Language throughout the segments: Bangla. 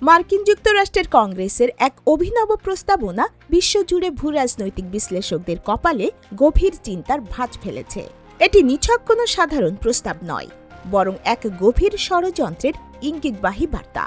মার্কিন যুক্তরাষ্ট্রের কংগ্রেসের এক অভিনব প্রস্তাবনা বিশ্বজুড়ে ভূ রাজনৈতিক বিশ্লেষকদের কপালে গভীর চিন্তার ভাঁজ ফেলেছে। এটি নিছক কোনো সাধারণ প্রস্তাব নয়, বরং এক গভীর ষড়যন্ত্রের ইঙ্গিতবাহী বার্তা,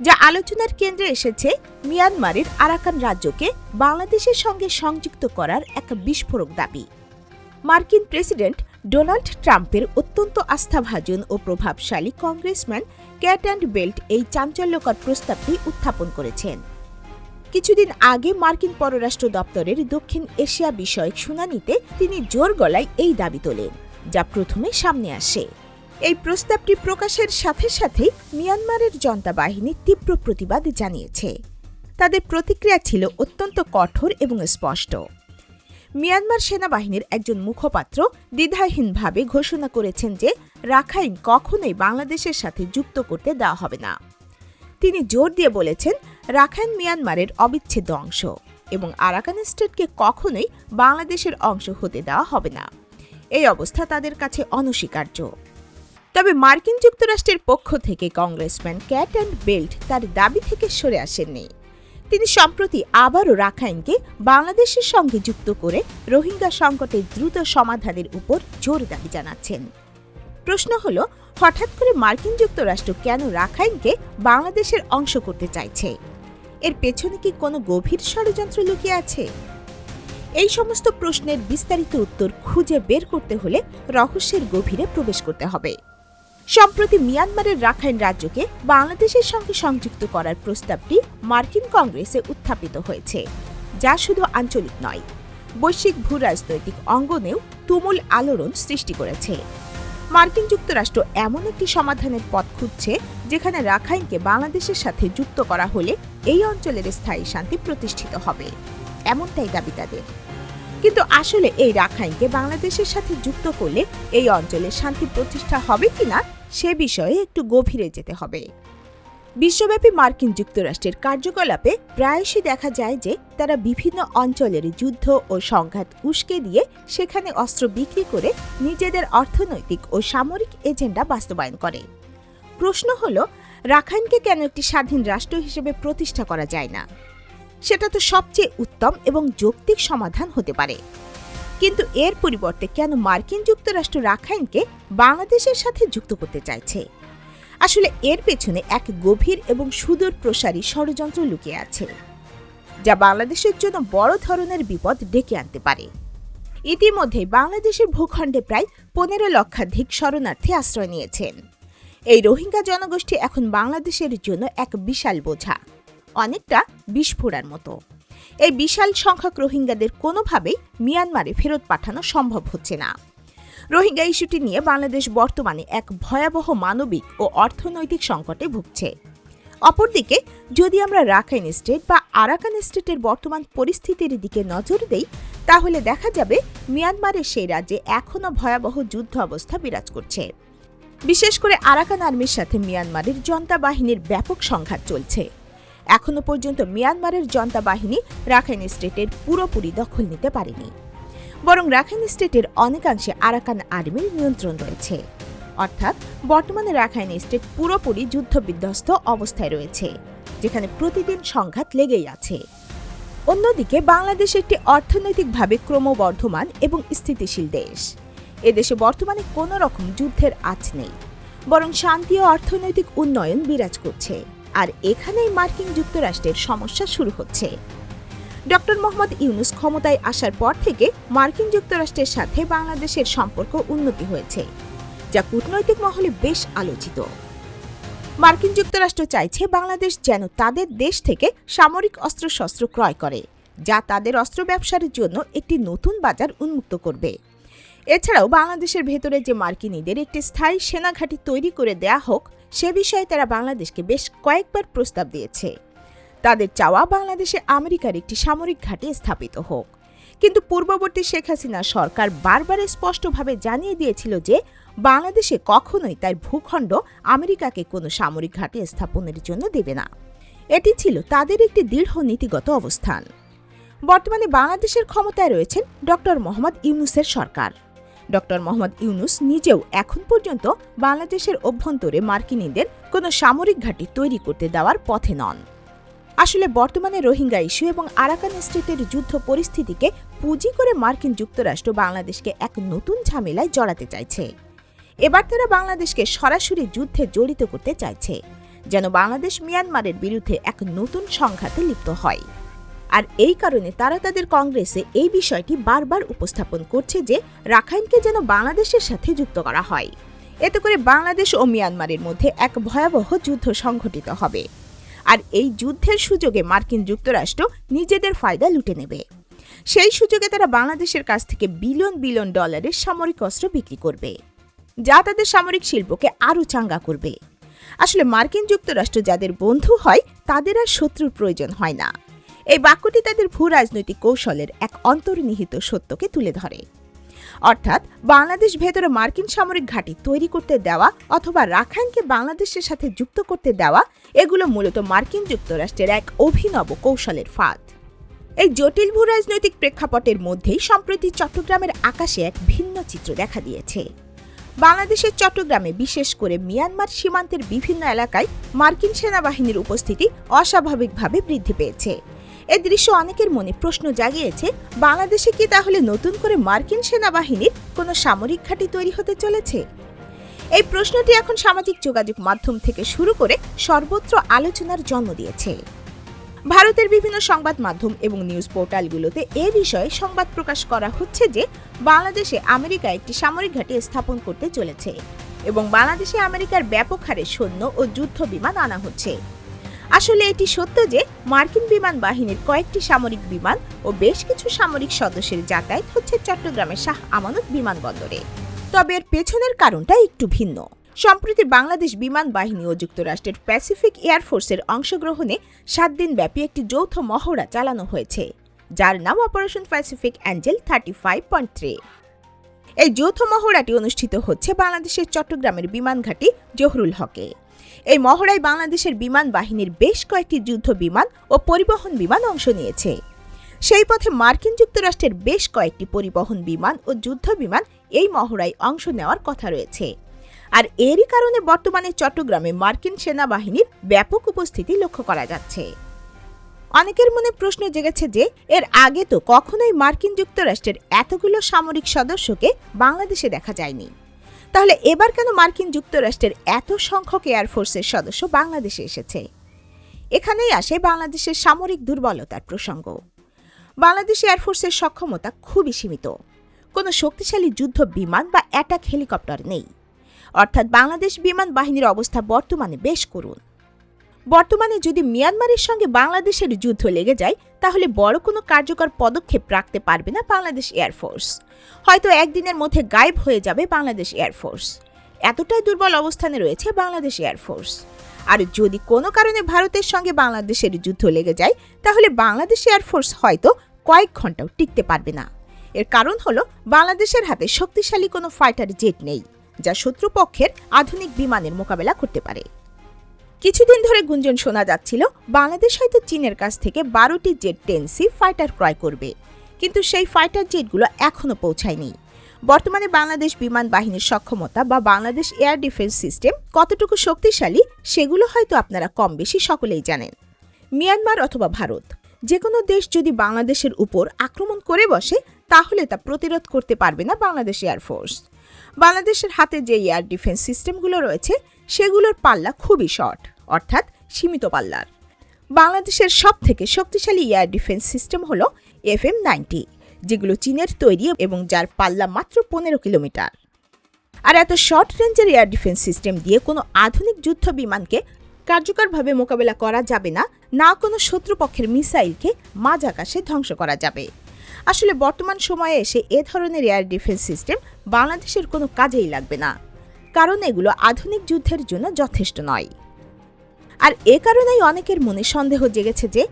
যা আলোচনার কেন্দ্রে এসেছে মিয়ানমারের আরাকান রাজ্যকে বাংলাদেশের সঙ্গে সংযুক্ত করার এক বিস্ফোরক দাবি। মার্কিন প্রেসিডেন্ট ডোনাল্ড ট্রাম্পের অত্যন্ত আস্থাভাজন ও প্রভাবশালী কংগ্রেসম্যান ক্যাট অ্যান্ড বেল্ট এই চাঞ্চল্যকর প্রস্তাবটি উত্থাপন করেছেন। কিছুদিন আগে মার্কিন পররাষ্ট্র দপ্তরের দক্ষিণ এশিয়া বিষয়ক শুনানিতে তিনি জোর গলায় এই দাবি তোলেন, যা প্রথমে সামনে আসে। এই প্রস্তাবটি প্রকাশের সাথে সাথেই মিয়ানমারের জনতা বাহিনী তীব্র প্রতিবাদ জানিয়েছে। তাদের প্রতিক্রিয়া ছিল অত্যন্ত কঠোর এবং স্পষ্ট। মিয়ানমার সেনাবাহিনীর একজন মুখপাত্র দ্বিধাহীনভাবে ঘোষণা করেছেন যে রাখাইন কখনোই বাংলাদেশের সাথে যুক্ত করতে দেওয়া হবে না। তিনি জোর দিয়ে বলেছেন, রাখাইন মিয়ানমারের অবিচ্ছেদ্য অংশ এবং আরাকান স্টেটকে কখনোই বাংলাদেশের অংশ হতে দেওয়া হবে না। এই অবস্থা তাদের কাছে অনস্বীকার্য। তবে মার্কিন যুক্তরাষ্ট্রের পক্ষ থেকে কংগ্রেসম্যান ক্যাট অ্যান্ড বেল্ট তার দাবি থেকে সরে আসেননি। তিনি সম্প্রতি আবারও রাখাইনকে বাংলাদেশের সঙ্গে যুক্ত করে রোহিঙ্গা সংকটের দ্রুত সমাধানের উপর জোর দাবি জানাচ্ছেন। প্রশ্ন হল, হঠাৎ করে মার্কিন যুক্তরাষ্ট্র কেন রাখাইনকে বাংলাদেশের অংশ করতে চাইছে? এর পেছনে কি কোনো গভীর ষড়যন্ত্র লুকিয়ে আছে? এই সমস্ত প্রশ্নের বিস্তারিত উত্তর খুঁজে বের করতে হলে রহস্যের গভীরে প্রবেশ করতে হবে। সম্প্রতি মিয়ানমারের রাখাইন রাজ্যকে বাংলাদেশের সঙ্গে সংযুক্ত করার প্রস্তাবটি মার্কিন কংগ্রেসে উত্থাপিত হয়েছে, যা শুধু আঞ্চলিক নয়, বৈশ্বিক ভূ রাজনৈতিক অঙ্গনেও তুমুল আলোড়ন সৃষ্টি করেছে। মার্কিন যুক্তরাষ্ট্র এমন একটি সমাধানের পথ খুঁজছে, যেখানে রাখাইনকে বাংলাদেশের সাথে যুক্ত করা হলে এই অঞ্চলের স্থায়ী শান্তি প্রতিষ্ঠিত হবে, এমনটাই দাবি তাদের। কিন্তু আসলে এই রাখাইনকে বাংলাদেশের সাথে যুক্ত করলে এই অঞ্চলে শান্তি প্রতিষ্ঠা হবে কিনা সে বিষয়ে একটু গভীরে যেতে হবে। বিশ্বব্যাপী মার্কিন যুক্তরাষ্ট্রের কার্যকলাপে প্রায়শই দেখা যায় যে তারা বিভিন্ন অঞ্চলের যুদ্ধ ও সংঘাত উস্কে দিয়ে সেখানে অস্ত্র বিক্রি করে নিজেদের অর্থনৈতিক ও সামরিক এজেন্ডা বাস্তবায়ন করে। প্রশ্ন হল, রাখাইনকে কেন একটি স্বাধীন রাষ্ট্র হিসেবে প্রতিষ্ঠা করা যায় না? সেটা তো সবচেয়ে উত্তম এবং যৌক্তিক সমাধান হতে পারে। কিন্তু এর পরিবর্তে কেন মার্কিন যুক্তরাষ্ট্র রাখাইনকে বাংলাদেশের সাথে যুক্ত করতে চাইছে? আসলে এর পেছনে এক গভীর এবং সুদূর প্রসারী ষড়যন্ত্র লুকিয়ে আছে, যা বাংলাদেশের জন্য বড় ধরনের বিপদ ডেকে আনতে পারে। ইতিমধ্যে বাংলাদেশের ভূখণ্ডে প্রায় পনেরো লক্ষাধিক শরণার্থী আশ্রয় নিয়েছেন। এই রোহিঙ্গা জনগোষ্ঠী এখন বাংলাদেশের জন্য এক বিশাল বোঝা। অনেকটা বিস্ফোরার মতো। এই বিশাল সংখ্যক রোহিঙ্গাদের কোনোভাবেই মিয়ানমারে ফেরত পাঠানো সম্ভব হচ্ছে না। রোহিঙ্গা ইস্যুটি নিয়ে বাংলাদেশ বর্তমানে এক ভয়াবহ মানবিক ও অর্থনৈতিক সংকটে ভুগছে। অপরদিকে, যদি আমরা রাখাইন স্টেট বা আরাকান স্টেটের বর্তমান পরিস্থিতির দিকে নজর দেই, তাহলে দেখা যাবে মিয়ানমারের সেই রাজ্যে এখনও ভয়াবহ যুদ্ধ অবস্থা বিরাজ করছে। বিশেষ করে আরাকান আর্মির সাথে মিয়ানমারের জনতা বাহিনীর ব্যাপক সংঘাত চলছে। এখনও পর্যন্ত মিয়ানমারের জনতা বাহিনী রাখাইন স্টেটের পুরোপুরি দখল নিতে পারেনি। বরং রাখাইন স্টেটের অনেকাংশে আরাকান আর্মির নিয়ন্ত্রণ রয়েছে। অর্থাৎ বর্তমানে রাখাইন স্টেট পুরোপুরি যুদ্ধবিধ্বস্ত অবস্থায় রয়েছে, যেখানে প্রতিদিন সংঘাত লেগেই আছে। অন্যদিকে বাংলাদেশ একটি অর্থনৈতিকভাবে ক্রমবর্ধমান এবং স্থিতিশীল দেশ। এদেশে বর্তমানে কোনো রকম যুদ্ধের আঁচ নেই, বরং শান্তি ও অর্থনৈতিক উন্নয়ন বিরাজ করছে। আর এখানেই মার্কিন যুক্তরাষ্ট্রের সমস্যা শুরু হচ্ছে। ডক্টর মোহাম্মদ ইউনুস ক্ষমতায় আসার পর থেকে মার্কিন যুক্তরাষ্ট্রের সাথে বাংলাদেশের সম্পর্ক উন্নতি হয়েছে, যা কূটনৈতিক মহলে বেশ আলোচিত। মার্কিন যুক্তরাষ্ট্র চাইছে বাংলাদেশ যেন তাদের দেশ থেকে সামরিক অস্ত্রশস্ত্র ক্রয় করে, যা তাদের অস্ত্র ব্যবসার জন্য একটি নতুন বাজার উন্মুক্ত করবে। এছাড়াও বাংলাদেশের ভেতরে যে মার্কিনীদের একটি স্থায়ী সেনাঘাঁটি তৈরি করে দেয়া হোক সে বিষয়ে তারা বাংলাদেশকে বেশ কয়েকবার প্রস্তাব দিয়েছে। তাদের চাওয়া বাংলাদেশে আমেরিকার একটি সামরিক ঘাঁটি স্থাপিত হোক। কিন্তু পূর্ববর্তী শেখ হাসিনা সরকার বারবার স্পষ্টভাবে জানিয়ে দিয়েছিল যে বাংলাদেশে কখনোই তার ভূখণ্ড আমেরিকাকে কোনো সামরিক ঘাঁটি স্থাপনের জন্য দেবে না। এটি ছিল তাদের একটি দৃঢ় নীতিগত অবস্থান। বর্তমানে বাংলাদেশের ক্ষমতায় রয়েছেন ডক্টর মোহাম্মদ ইউনুসের সরকার। ডক্টর মোহাম্মদ ইউনুস নিজেও এখন পর্যন্ত বাংলাদেশের অভ্যন্তরে মার্কিনীদের কোনো সামরিক ঘাঁটি তৈরি করতে দেওয়ার পথে নন। আসলে বর্তমানে রোহিঙ্গা ইস্যু এবং আরাকান স্টেটের যুদ্ধ পরিস্থিতিকে পুঁজি করে মার্কিন যুক্তরাষ্ট্র বাংলাদেশকে এক নতুন ঝামেলায় জড়াতে চাইছে। এবার তারা বাংলাদেশকে সরাসরি যুদ্ধে জড়িত করতে চাইছে, যেন বাংলাদেশ মিয়ানমারের বিরুদ্ধে এক নতুন সংঘাতে লিপ্ত হয়। আর এই কারণে তারা তাদের কংগ্রেসে এই বিষয়টি বারবার উপস্থাপন করছে যে রাখাইনকে যেন বাংলাদেশের সাথে যুক্ত করা হয়। এতে করে বাংলাদেশ ও মিয়ানমারের মধ্যে এক ভয়াবহ যুদ্ধ সংঘটিত হবে। আর এই যুদ্ধের সুযোগে মার্কিন যুক্তরাষ্ট্র নিজেদের ফায়দা লুটে নেবে। সেই সুযোগে তারা বাংলাদেশের কাছ থেকে বিলিয়ন বিলিয়ন ডলারের সামরিক অস্ত্র বিক্রি করবে, যা তাদের সামরিক শিল্পকে আরও চাঙ্গা করবে। আসলে মার্কিন যুক্তরাষ্ট্র যাদের বন্ধু হয়, তাদের আর শত্রুর প্রয়োজন হয় না। এই বাক্যটি তাদের ভূ রাজনৈতিক কৌশলের এক অন্তর্নিহিত সত্যকে তুলে ধরে। অর্থাৎ, বাংলাদেশ ভেতরে মার্কিন সামরিক ঘাঁটি তৈরি করতে দেওয়া অথবা রাখাইনকে বাংলাদেশের সাথে যুক্ত করতে দেওয়া, এগুলো মূলত মার্কিন যুক্তরাষ্ট্রের এক অভিনব কৌশলের ফাঁদ। এই জটিল ভূ রাজনৈতিক প্রেক্ষাপটের মধ্যেই সম্প্রতি চট্টগ্রামের আকাশে এক ভিন্ন চিত্র দেখা দিয়েছে। বাংলাদেশের চট্টগ্রামে বিশেষ করে মিয়ানমার সীমান্তের বিভিন্ন এলাকায় মার্কিন সেনাবাহিনীর উপস্থিতি অস্বাভাবিকভাবে বৃদ্ধি পেয়েছে। এ দৃশ্য অনেকের মনে প্রশ্ন জাগিয়েছে, বাংলাদেশে কি তাহলে নতুন করে মার্কিন সেনাবাহিনীর কোনো সামরিক ঘাঁটি তৈরি হতে চলেছে? এই প্রশ্নটি এখন সামাজিক যোগাযোগ মাধ্যম থেকে শুরু করে সর্বত্র আলোচনার জন্ম দিয়েছে। ভারতের বিভিন্ন সংবাদ মাধ্যম এবং নিউজ পোর্টালগুলোতে এ বিষয়ে সংবাদ প্রকাশ করা হচ্ছে যে, বাংলাদেশে আমেরিকা একটি সামরিক ঘাঁটি স্থাপন করতে চলেছে এবং বাংলাদেশে আমেরিকার ব্যাপক হারে সৈন্য ও যুদ্ধ বিমান আনা হচ্ছে। আসলে এটি সত্য যে মার্কিন বিমান বাহিনীর কয়েকটি সামরিক বিমান ও বেশ কিছু সামরিক সদস্যের যাতায়াত হচ্ছে চট্টগ্রামের শাহ আমানত বিমানবন্দরে। তবে এর পেছনের কারণটা একটু ভিন্ন। সম্প্রতি বাংলাদেশ বিমান বাহিনী ও যুক্তরাষ্ট্রের প্যাসিফিক এয়ারফোর্সের অংশগ্রহণে সাত দিন ব্যাপী একটি যৌথ মহড়া চালানো হয়েছে, যার নাম operation Pacific Angel thirty five point three. এই যৌথ মহড়াটি অনুষ্ঠিত হচ্ছে বাংলাদেশের চট্টগ্রামের বিমানঘাটি জহরুল হকে। এই মহড়ায় বাংলাদেশের বিমান বাহিনীর বেশ কয়েকটি যুদ্ধ বিমান ও পরিবহন বিমান অংশ নিয়েছে। সেই পথে মার্কিন যুক্তরাষ্ট্রের বেশ কয়েকটি পরিবহন বিমান ও যুদ্ধ বিমান এই মহড়ায় অংশ নেওয়ার কথা রয়েছে। আর এরই কারণে বর্তমানে চট্টগ্রামে মার্কিন সেনাবাহিনীর ব্যাপক উপস্থিতি লক্ষ্য করা যাচ্ছে। অনেকের মনে প্রশ্ন জেগেছে যে, এর আগে তো কখনোই মার্কিন যুক্তরাষ্ট্রের এতগুলো সামরিক সদস্যকে বাংলাদেশে দেখা যায়নি। তাহলে এবার কেন মার্কিন যুক্তরাষ্ট্রের এত সংখ্যক এয়ারফোর্সের সদস্য বাংলাদেশে এসেছে? এখানেই আসে বাংলাদেশের সামরিক দুর্বলতার প্রসঙ্গ। বাংলাদেশ এয়ারফোর্সের সক্ষমতা খুবই সীমিত। কোনো শক্তিশালী যুদ্ধ বিমান বা অ্যাটাক হেলিকপ্টার নেই। অর্থাৎ বাংলাদেশ বিমান বাহিনীর অবস্থা বর্তমানে বেশ করুন বর্তমানে যদি মিয়ানমারের সঙ্গে বাংলাদেশের যুদ্ধ লেগে যায়, তাহলে বড় কোনো কার্যকর পদক্ষেপ রাখতে পারবে না বাংলাদেশ এয়ারফোর্স হয়তো একদিনের মধ্যে গায়েব হয়ে যাবে বাংলাদেশ এয়ারফোর্স এতটাই দুর্বল অবস্থানে রয়েছে বাংলাদেশ এয়ারফোর্স আর যদি কোনো কারণে ভারতের সঙ্গে বাংলাদেশের যুদ্ধ লেগে যায়, তাহলে বাংলাদেশ এয়ারফোর্স হয়তো কয়েক ঘন্টাও টিকতে পারবে না। এর কারণ হলো, বাংলাদেশের হাতে শক্তিশালী কোনো ফাইটার জেট নেই, যা শত্রুপক্ষের আধুনিক বিমানের মোকাবেলা করতে পারে। কিছুদিন ধরে গুঞ্জন শোনা যাচ্ছিল, বাংলাদেশ হয়তো চীনের কাছ থেকে বারোটি জেট টেন সি ফাইটার ক্রয় করবে। কিন্তু সেই ফাইটার জেটগুলো এখনও পৌঁছায়নি। বর্তমানে বাংলাদেশ বিমান বাহিনীর সক্ষমতা বা বাংলাদেশ এয়ার ডিফেন্স সিস্টেম কতটুকু শক্তিশালী, সেগুলো হয়তো আপনারা কম বেশি সকলেই জানেন। মিয়ানমার অথবা ভারত যে কোনো দেশ যদি বাংলাদেশের উপর আক্রমণ করে বসে, তাহলে তা প্রতিরোধ করতে পারবে না বাংলাদেশ এয়ারফোর্স বাংলাদেশের হাতে যে এয়ার ডিফেন্স সিস্টেমগুলো রয়েছে, সেগুলোর পাল্লা খুবই শর্ট। অর্থাৎ সীমিত পাল্লার। বাংলাদেশের সব থেকে শক্তিশালী এয়ার ডিফেন্স সিস্টেম হলো এফ এম নাইনটি, যেগুলো চীনের তৈরি এবং যার পাল্লা মাত্র পনেরো কিলোমিটার। আর এত শর্ট রেঞ্জের এয়ার ডিফেন্স সিস্টেম দিয়ে কোনো আধুনিক যুদ্ধ বিমানকে কার্যকরভাবে মোকাবেলা করা যাবে না না কোনো শত্রুপক্ষের মিসাইলকে মাঝ আকাশে ধ্বংস করা যাবে। আসলে বর্তমান সময়ে এসে এ ধরনের এয়ার ডিফেন্স সিস্টেম বাংলাদেশের কোনো কাজেই লাগবে না। কারণ এগুলো আধুনিক যুদ্ধের জন্য যথেষ্ট নয়। আর এ কারণেই অনেকের মনে সন্দেহ জেগেছে যে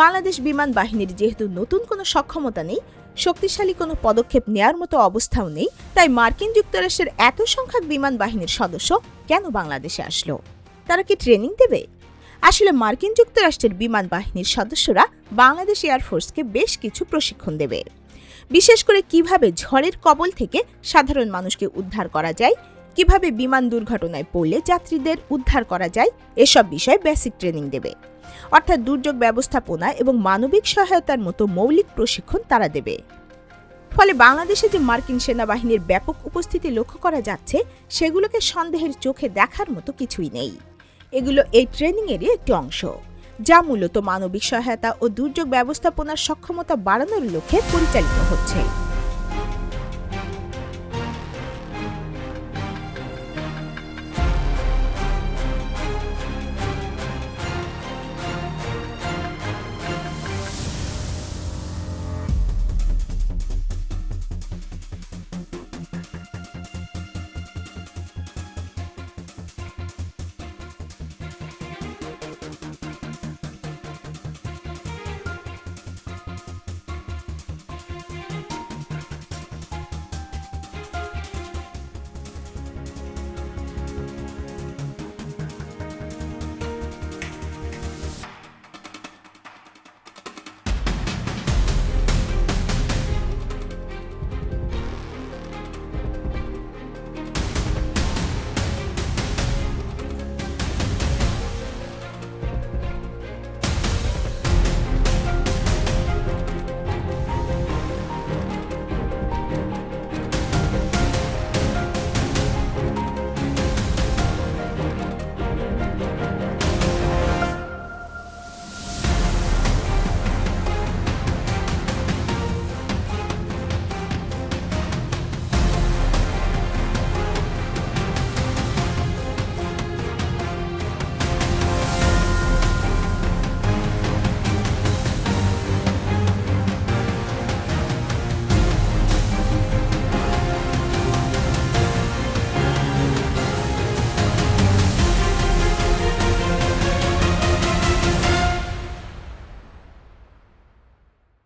বাংলাদেশ বিমান বাহিনীর যেহেতু নতুন কোনো সক্ষমতা নেই, শক্তিশালী কোনো পদক্ষেপ নেয়ার মতো অবস্থাও নেই, তাই মার্কিন যুক্তরাষ্ট্রের এত সংখ্যক বিমান বাহিনীর সদস্য কেন বাংলাদেশে আসলো? তারা কি ট্রেনিং দেবে? আসলে মার্কিন যুক্তরাষ্ট্রের বিমান বাহিনীর সদস্যরা বাংলাদেশ এয়ারফোর্সকে বেশ কিছু প্রশিক্ষণ দেবে। বিশেষ করে কীভাবে ঝড়ের কবল থেকে সাধারণ মানুষকে উদ্ধার করা যায় কীভাবে বিমান দুর্ঘটনায় পড়লে যাত্রীদের উদ্ধার করা যায়, এসব বিষয়ে বেসিক ট্রেনিং দেবে। অর্থাৎ দুর্যোগ ব্যবস্থাপনা এবং মানবিক সহায়তার মতো মৌলিক প্রশিক্ষণ তারা দেবে। ফলে বাংলাদেশে যে মার্কিন সেনাবাহিনীর ব্যাপক উপস্থিতি লক্ষ্য করা যাচ্ছে, সেগুলোকে সন্দেহের চোখে দেখার মতো কিছুই নেই। এগুলো এই ট্রেনিংয়েরই একটি অংশ, যা মূলত মানবিক সহায়তা ও দুর্যোগ ব্যবস্থাপনার সক্ষমতা বাড়ানোর লক্ষ্যে পরিচালিত হচ্ছে।